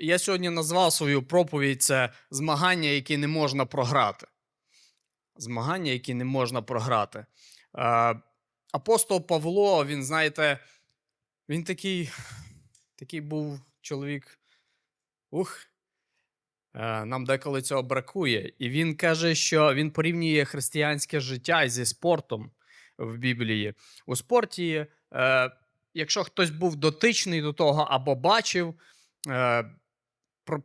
Я сьогодні назвав свою проповідь це змагання, які не можна програти. Змагання, які не можна програти. Е, апостол Павло, він, знаєте, він такий, такий був чоловік. Ух, е, нам деколи цього бракує. І він каже, що він порівнює християнське життя зі спортом в Біблії. У спорті, е, якщо хтось був дотичний до того або бачив,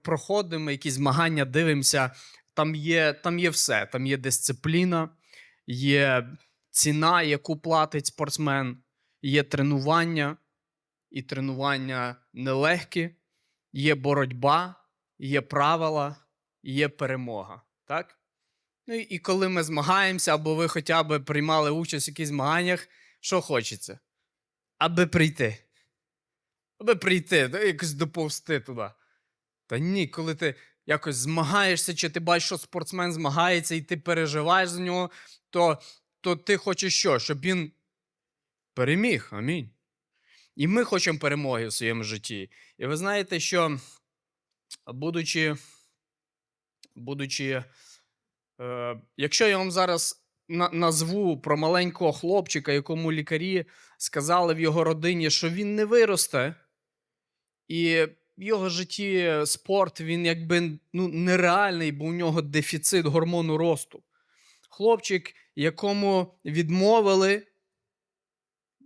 проходимо якісь змагання, дивимося. Там є, там є все. Там є дисципліна, є ціна, яку платить спортсмен, є тренування, і тренування нелегкі, є боротьба, є правила, є перемога. Так? Ну і- коли ми змагаємося, або ви хоча б приймали участь в якихось змаганнях, що хочеться? Аби прийти. Аби прийти, якось доповзти туди. Та ні, коли ти якось змагаєшся, чи ти бачиш, що спортсмен змагається, і ти переживаєш за нього, то, то ти хочеш що? Щоб він переміг. Амінь. І ми хочемо перемоги в своєму житті. І ви знаєте, що, будучи, будучи е, якщо я вам зараз назву про маленького хлопчика, якому лікарі сказали в його родині, що він не виросте, і в його житті спорт він якби ну, нереальний, бо у нього дефіцит гормону росту. Хлопчик, якому відмовили,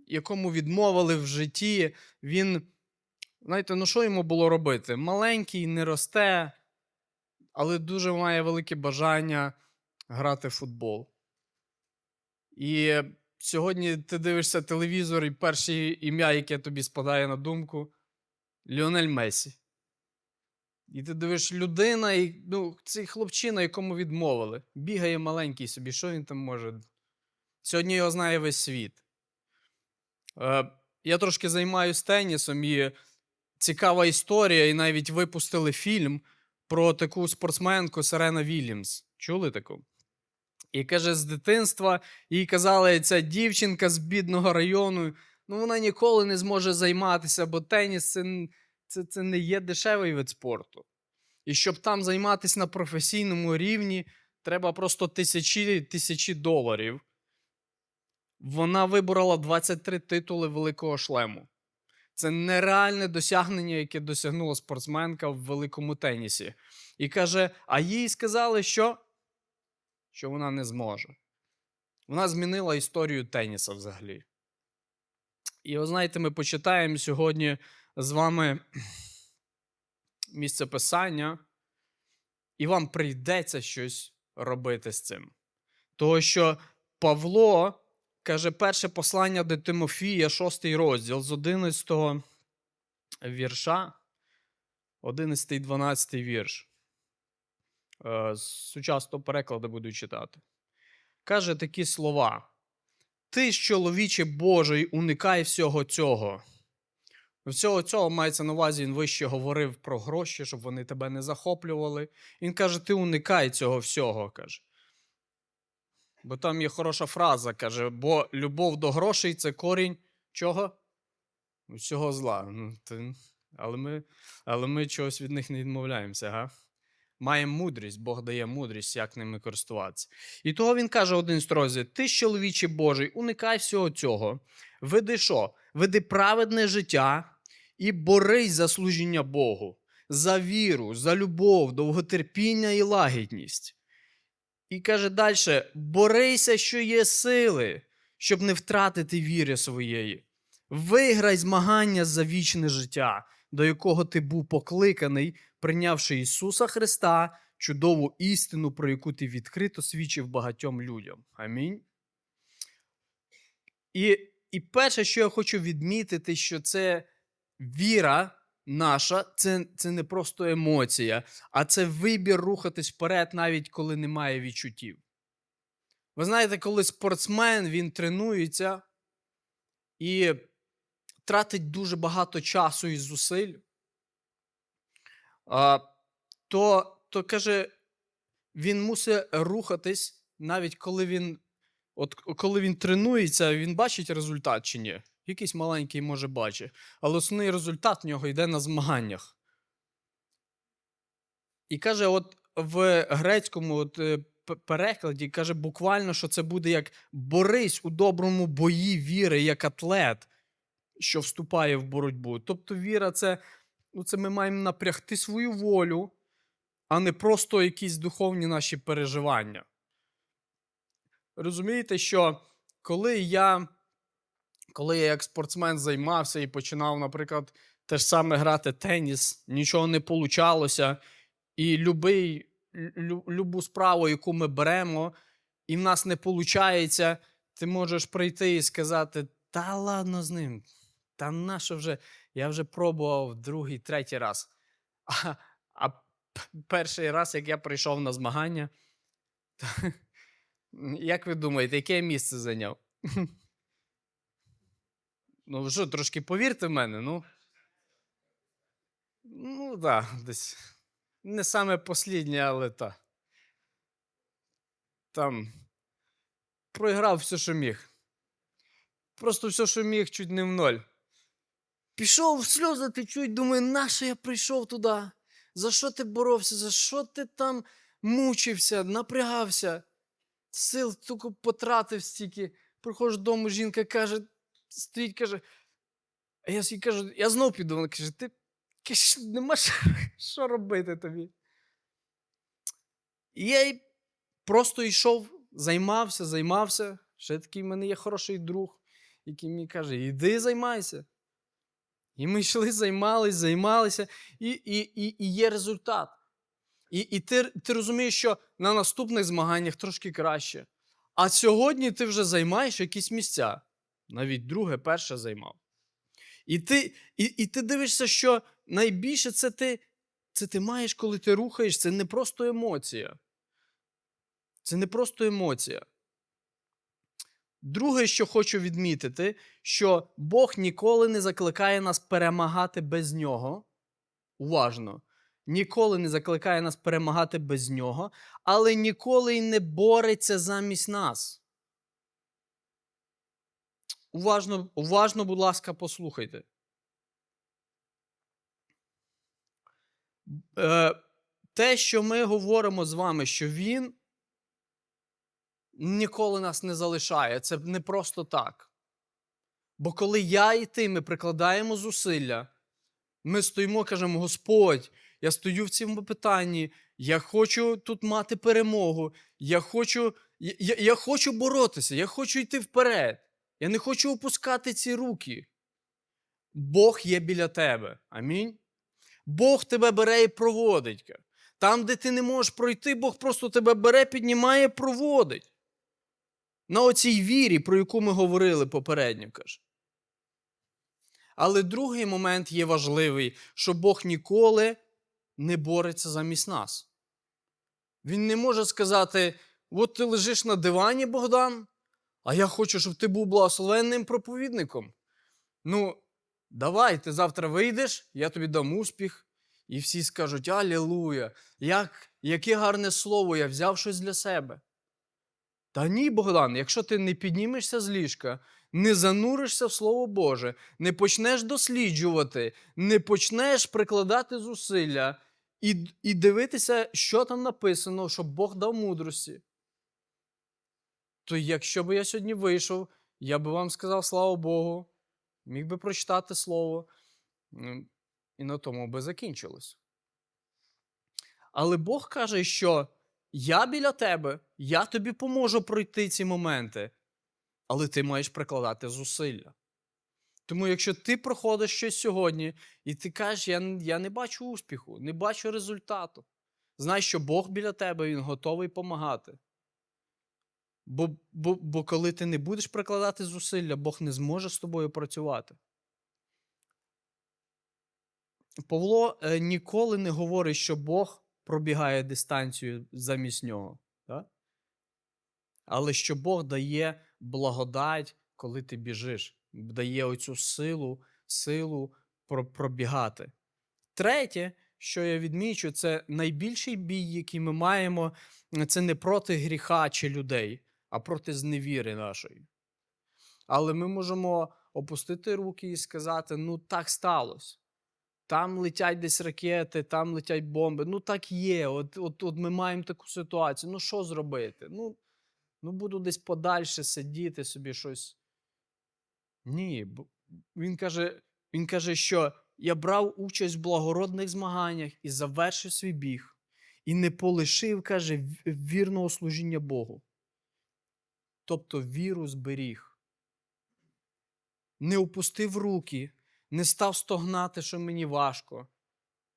якому відмовили в житті, він, знаєте, ну що йому було робити? Маленький, не росте, але дуже має велике бажання грати в футбол. І сьогодні ти дивишся телевізор, і перше ім'я, яке тобі спадає на думку Ліонель Месі. І ти дивиш людина, і, ну, цей хлопчина, якому відмовили, бігає маленький собі, що він там може? Сьогодні його знає весь світ. Е, я трошки займаюся тенісом, і цікава історія, і навіть випустили фільм про таку спортсменку Серена Вільямс. Чули таку? І каже, з дитинства їй казали, ця дівчинка з бідного району, ну вона ніколи не зможе займатися, бо теніс це, це, це не є дешевий вид спорту. І щоб там займатися на професійному рівні, треба просто тисячі тисячі доларів. Вона виборола 23 титули великого шлему. Це нереальне досягнення, яке досягнула спортсменка в великому тенісі. І каже: а їй сказали, що? що вона не зможе. Вона змінила історію теніса взагалі. І ви знаєте, ми почитаємо сьогодні з вами місце писання, і вам прийдеться щось робити з цим. Того, що Павло каже, перше послання до Тимофія, шостий розділ з 11 вірша, 11 12 вірш. Е, З сучасного перекладу буду читати. Каже такі слова: Ти чоловіче Божий, уникай всього цього. Всього цього мається на увазі, він вище говорив про гроші, щоб вони тебе не захоплювали. Він каже: ти уникай цього всього. каже. Бо там є хороша фраза, каже, бо любов до грошей це корінь чого? Всього зла. Ну, ти- але, ми, але ми чогось від них не відмовляємося, га? Маємо мудрість, Бог дає мудрість, як ними користуватися. І того він каже один з трозі: Ти чоловіче Божий, уникай всього цього. Веди що? Веди праведне життя і борись за служіння Богу, за віру, за любов, довготерпіння і лагідність. І каже далі: борися, що є сили, щоб не втратити віри своєї. Виграй змагання за вічне життя, до якого ти був покликаний, прийнявши Ісуса Христа, чудову істину, про яку ти відкрито свідчив багатьом людям. Амінь. І, і перше, що я хочу відмітити, що це віра наша, це, це не просто емоція, а це вибір рухатись вперед, навіть коли немає відчуттів. Ви знаєте, коли спортсмен він тренується і тратить дуже багато часу і зусиль, то, то каже, він мусить рухатись, навіть коли він, от коли він тренується, він бачить результат чи ні. Якийсь маленький може бачить. Але основний результат в нього йде на змаганнях. І каже, от в грецькому от, е, перекладі каже буквально, що це буде як борись у доброму бої віри, як атлет, що вступає в боротьбу. Тобто віра це, ну, це ми маємо напрягти свою волю, а не просто якісь духовні наші переживання. Розумієте, що коли я, коли я як спортсмен займався і починав, наприклад, те ж саме грати теніс, нічого не получалося, і любий, лю, любу справу, яку ми беремо, і в нас не виходить, ти можеш прийти і сказати: та ладно з ним, та нащо вже, я вже пробував другий, третій раз. А, а перший раз, як я прийшов на змагання, як ви думаєте, яке місце зайняв? Ну, що, трошки повірте в мене, ну. Ну, так, да, десь. Не саме посліднє, але та. Там. Проіграв все, що міг. Просто все, що міг, чуть не в ноль. Пішов в сльози, ти чуть, думаю, нащо я прийшов туди? За що ти боровся? За що ти там мучився, напрягався? Сил тільки потратив стільки. Приходжу додому, жінка каже, стоїть, каже. А я їй кажу, я знов піду. Вона каже, ти нема що, робити тобі. І я просто йшов, займався, займався. Ще такий в мене є хороший друг, який мені каже: іди займайся. І ми йшли, займались, займалися, і, і, і, і є результат. І, і ти, ти розумієш, що на наступних змаганнях трошки краще. А сьогодні ти вже займаєш якісь місця. Навіть друге, перше займав. І ти, і, і ти дивишся, що найбільше це ти, це ти маєш, коли ти рухаєш, це не просто емоція. Це не просто емоція. Друге, що хочу відмітити, що Бог ніколи не закликає нас перемагати без нього. Уважно. Ніколи не закликає нас перемагати без нього, але ніколи й не бореться замість нас. Уважно, уважно, будь ласка, послухайте. Е, те, що ми говоримо з вами, що він ніколи нас не залишає, це не просто так. Бо коли я і ти, ми прикладаємо зусилля, ми стоїмо, кажемо, Господь, я стою в цьому питанні, я хочу тут мати перемогу, я хочу, я, я, я хочу боротися, я хочу йти вперед. Я не хочу опускати ці руки. Бог є біля тебе. Амінь. Бог тебе бере і проводить. Там, де ти не можеш пройти, Бог просто тебе бере, піднімає, проводить. На оцій вірі, про яку ми говорили попередньо, каже. Але другий момент є важливий, що Бог ніколи не бореться замість нас. Він не може сказати: от ти лежиш на дивані, Богдан, а я хочу, щоб ти був благословенним проповідником. Ну, давай, ти завтра вийдеш, я тобі дам успіх. І всі скажуть: Алілуя! Як, яке гарне слово, я взяв щось для себе. Та ні, Богдан, якщо ти не піднімешся з ліжка, не зануришся в Слово Боже, не почнеш досліджувати, не почнеш прикладати зусилля і, і дивитися, що там написано, щоб Бог дав мудрості, то якщо б я сьогодні вийшов, я би вам сказав слава Богу, міг би прочитати слово, і на тому би закінчилось. Але Бог каже, що я біля тебе, я тобі поможу пройти ці моменти, але ти маєш прикладати зусилля. Тому, якщо ти проходиш щось сьогодні, і ти кажеш, я, я не бачу успіху, не бачу результату, знай, що Бог біля тебе, Він готовий допомагати. Бо, бо, бо коли ти не будеш прикладати зусилля, Бог не зможе з тобою працювати. Павло е, ніколи не говорить, що Бог пробігає дистанцію замість нього. Так? Але що Бог дає благодать, коли ти біжиш, дає оцю силу, силу пробігати. Третє, що я відмічу, це найбільший бій, який ми маємо, це не проти гріха чи людей, а проти зневіри нашої. Але ми можемо опустити руки і сказати: ну так сталося. там летять десь ракети, там летять бомби. Ну так є. От, от, от ми маємо таку ситуацію. Ну що зробити? Ну, ну буду десь подальше сидіти собі щось. Ні. Він каже, він каже, що я брав участь в благородних змаганнях і завершив свій біг, і не полишив, каже, вірного служіння Богу. Тобто віру зберіг. Не опустив руки, не став стогнати, що мені важко.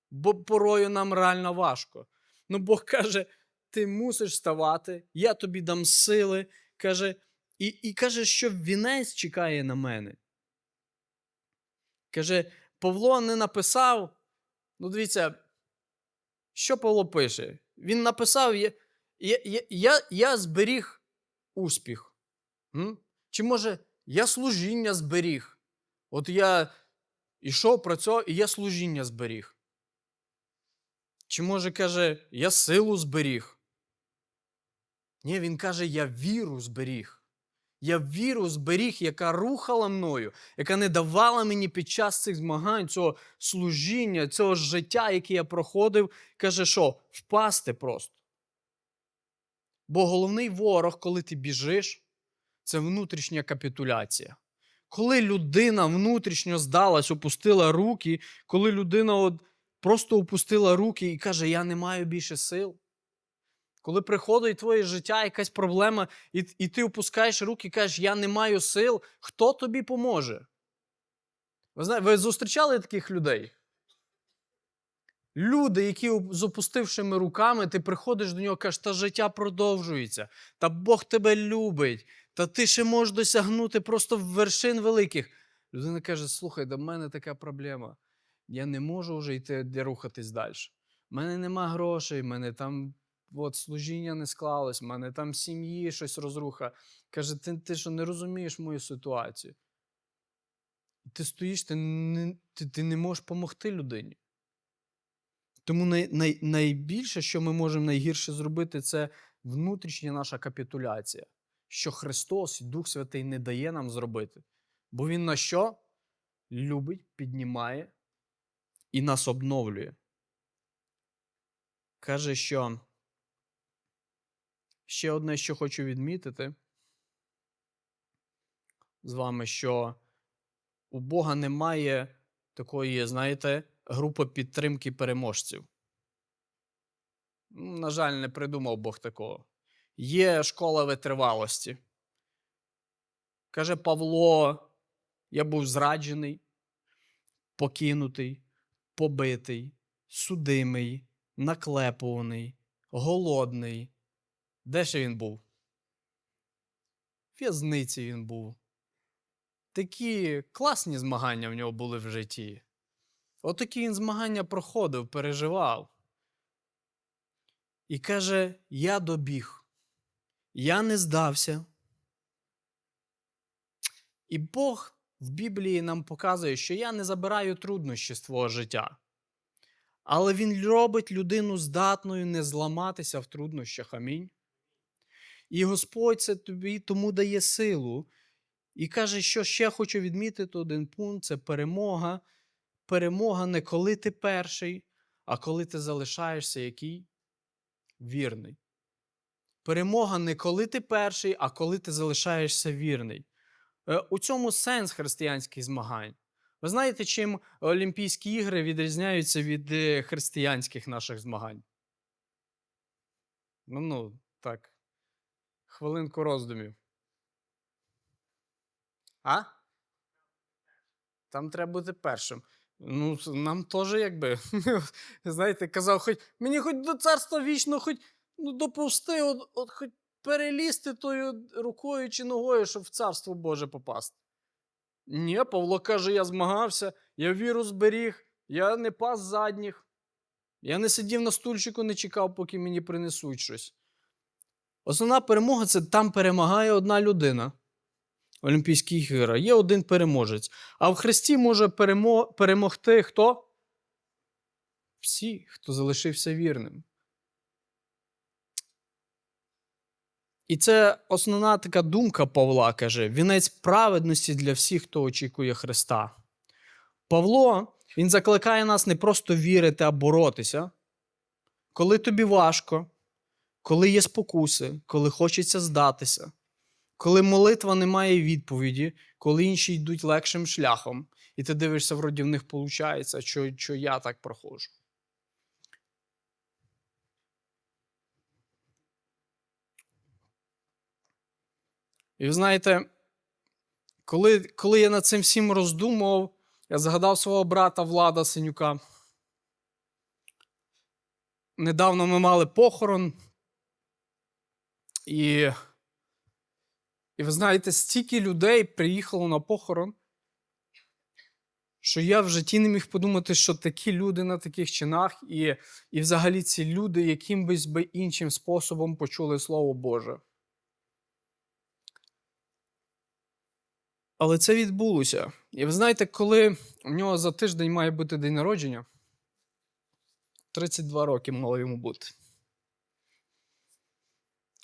Бо порою нам реально важко. Ну Бог каже: ти мусиш ставати, я тобі дам сили. Каже, і, і каже, що вінець чекає на мене. Каже, Павло не написав. Ну, дивіться, що Павло пише? Він написав: Я, я, я, я, зберіг успіх. Чи може я служіння зберіг? От я ішов працював, і я служіння зберіг. Чи може каже, я силу зберіг? Ні, він каже, я віру зберіг. Я віру зберіг, яка рухала мною, яка не давала мені під час цих змагань, цього служіння, цього життя, яке я проходив, каже, що впасти просто. Бо головний ворог, коли ти біжиш, це внутрішня капітуляція. Коли людина внутрішньо здалась, опустила руки, коли людина от просто опустила руки і каже, я не маю більше сил. Коли приходить твоє життя якась проблема, і, і ти опускаєш руки і кажеш, я не маю сил, хто тобі поможе? Ви знаєте, ви зустрічали таких людей? Люди, які з опустившими руками, ти приходиш до нього, кажеш, та життя продовжується, та Бог тебе любить, та ти ще можеш досягнути просто вершин великих. Людина каже: слухай, до мене така проблема. Я не можу вже йти де рухатись далі. У мене нема грошей, в мене там от, служіння не склалось, в мене там сім'ї щось розруха. Каже, ти, ти що не розумієш мою ситуацію? Ти стоїш, ти не, ти, ти не можеш допомогти людині. Тому най, най, найбільше, що ми можемо найгірше зробити, це внутрішня наша капітуляція, що Христос Дух Святий не дає нам зробити. Бо Він на що? Любить, піднімає і нас обновлює. Каже, що ще одне, що хочу відмітити з вами, що у Бога немає такої, знаєте, групи підтримки переможців. На жаль, не придумав Бог такого. Є школа витривалості. Каже Павло, я був зраджений, покинутий, побитий, судимий, наклепуваний, голодний. Де ще він був? В в'язниці він був. Такі класні змагання в нього були в житті. Отакі він змагання проходив, переживав. І каже: Я добіг, я не здався. І Бог в Біблії нам показує, що я не забираю труднощі з твого життя. Але Він робить людину здатною не зламатися в труднощах. Амінь. І Господь це тобі тому дає силу. І каже, що ще хочу відмітити один пункт це перемога. Перемога не коли ти перший, а коли ти залишаєшся який? Вірний. Перемога не коли ти перший, а коли ти залишаєшся вірний. Е, У цьому сенс християнських змагань. Ви знаєте, чим Олімпійські ігри відрізняються від е, християнських наших змагань? Ну, ну, так. Хвилинку роздумів. А? Там треба бути першим. Ну, нам теж якби. Знаєте, казав, хоч мені хоч до царства вічно, хоч ну, доповсти, от, от хоч перелізти тою рукою чи ногою, щоб в царство Боже попасти. Ні, Павло каже, я змагався, я віру зберіг, я не пас задніх. Я не сидів на стульчику, не чекав, поки мені принесуть щось. Основна перемога це там перемагає одна людина. Олімпійських іграх є один переможець. А в Христі може перемо... перемогти хто? Всі, хто залишився вірним. І це основна така думка Павла каже: вінець праведності для всіх, хто очікує Христа. Павло Він закликає нас не просто вірити, а боротися. Коли тобі важко, коли є спокуси, коли хочеться здатися, коли молитва не має відповіді, коли інші йдуть легшим шляхом, і ти дивишся, вроді в них виходить, що, що я так проходжу. І ви знаєте, коли, коли я над цим всім роздумував, я згадав свого брата Влада Синюка. Недавно ми мали похорон. І, і ви знаєте, стільки людей приїхало на похорон, що я в житті не міг подумати, що такі люди на таких чинах, і, і взагалі ці люди якимось би іншим способом почули Слово Боже. Але це відбулося. І ви знаєте, коли у нього за тиждень має бути день народження, 32 роки мало йому бути.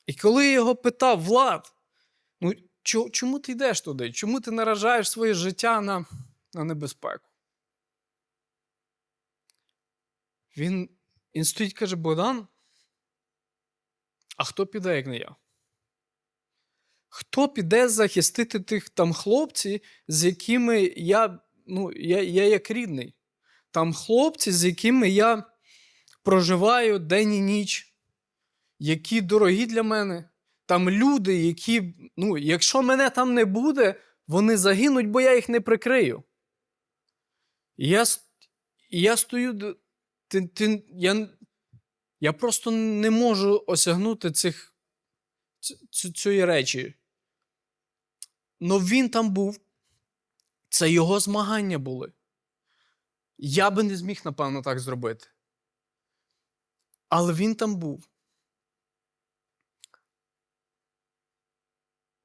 І коли його питав, Влад, ну чому ти йдеш туди? Чому ти наражаєш своє життя на, на небезпеку? Він, він стоїть каже: Богдан, а хто піде, як не я? Хто піде захистити тих там хлопців, з якими я, ну, я, я як рідний? Там хлопці, з якими я проживаю день і ніч, які дорогі для мене. Там люди, які, ну, якщо мене там не буде, вони загинуть, бо я їх не прикрию. Я, я стою. Ти, ти, я, я просто не можу осягнути цих, ц- цієї речі. Но він там був. Це його змагання були. Я би не зміг, напевно, так зробити. Але він там був.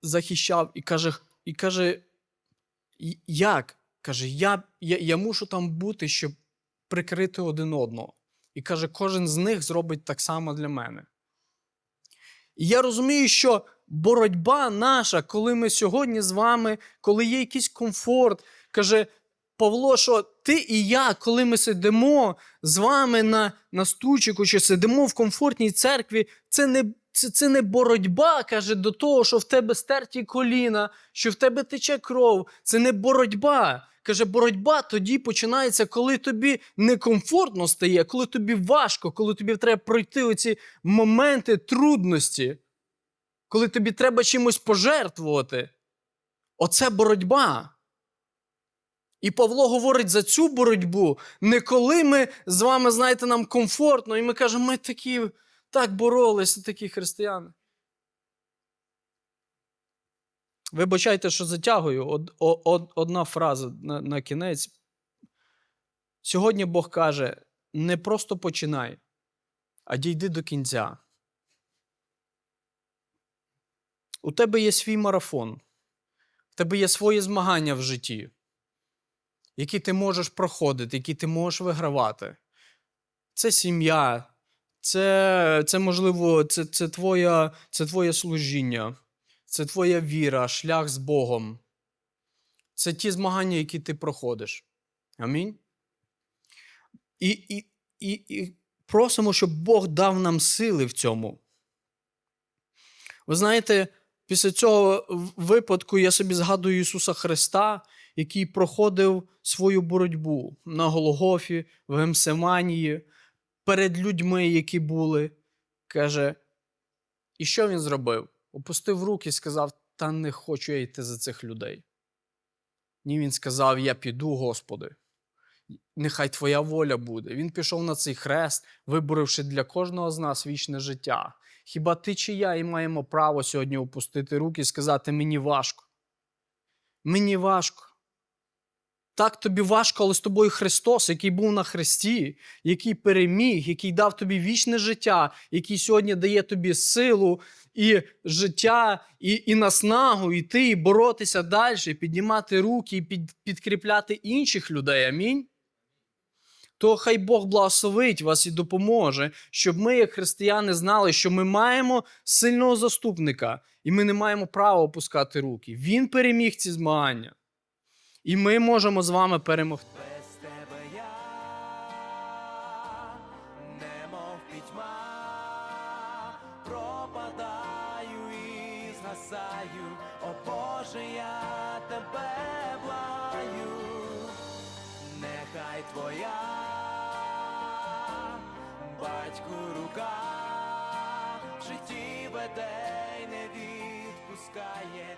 Захищав і каже, і каже як? Каже, я, я, я мушу там бути, щоб прикрити один одного. І каже, кожен з них зробить так само для мене. І я розумію, що боротьба наша, коли ми сьогодні з вами, коли є якийсь комфорт, каже Павло, що ти і я, коли ми сидимо з вами на, на стучику, чи сидимо в комфортній церкві, це не, це, це не боротьба, каже, до того, що в тебе стерті коліна, що в тебе тече кров. Це не боротьба. Каже, боротьба тоді починається, коли тобі некомфортно стає, коли тобі важко, коли тобі треба пройти оці моменти трудності, коли тобі треба чимось пожертвувати. Оце боротьба. І Павло говорить за цю боротьбу, не коли ми з вами, знаєте, нам комфортно, і ми кажемо, ми такі так боролися, такі християни. Вибачайте, що затягую. Од, од- одна фраза на, на кінець. Сьогодні Бог каже: не просто починай, а дійди до кінця. У тебе є свій марафон, в тебе є свої змагання в житті, які ти можеш проходити, які ти можеш вигравати. Це сім'я, це, це можливо, це, це, твоя, це твоє служіння, це твоя віра, шлях з Богом. Це ті змагання, які ти проходиш. Амінь. І, і, і, і просимо, щоб Бог дав нам сили в цьому. Ви знаєте, після цього випадку я собі згадую Ісуса Христа, який проходив свою боротьбу на Голгофі, в Гемсеманії, перед людьми, які були. Каже, і що він зробив? Опустив руки і сказав: Та не хочу я йти за цих людей. Ні, він сказав: Я піду, Господи. Нехай Твоя воля буде. Він пішов на цей хрест, виборивши для кожного з нас вічне життя. Хіба ти чи я і маємо право сьогодні опустити руки і сказати: мені важко. Мені важко. Так тобі важко, але з тобою Христос, який був на хресті, який переміг, який дав тобі вічне життя, який сьогодні дає тобі силу і життя, і, і наснагу йти, і боротися далі, піднімати руки і під, підкріпляти інших людей. Амінь. То хай Бог благословить вас і допоможе, щоб ми, як християни, знали, що ми маємо сильного заступника, і ми не маємо права опускати руки. Він переміг ці змагання. І ми можемо з вами перемогти. Без тебе я немов пітьма, пропадаю і згасаю, о тебе благаю, нехай твоя батьку рука житті веде не відпускає.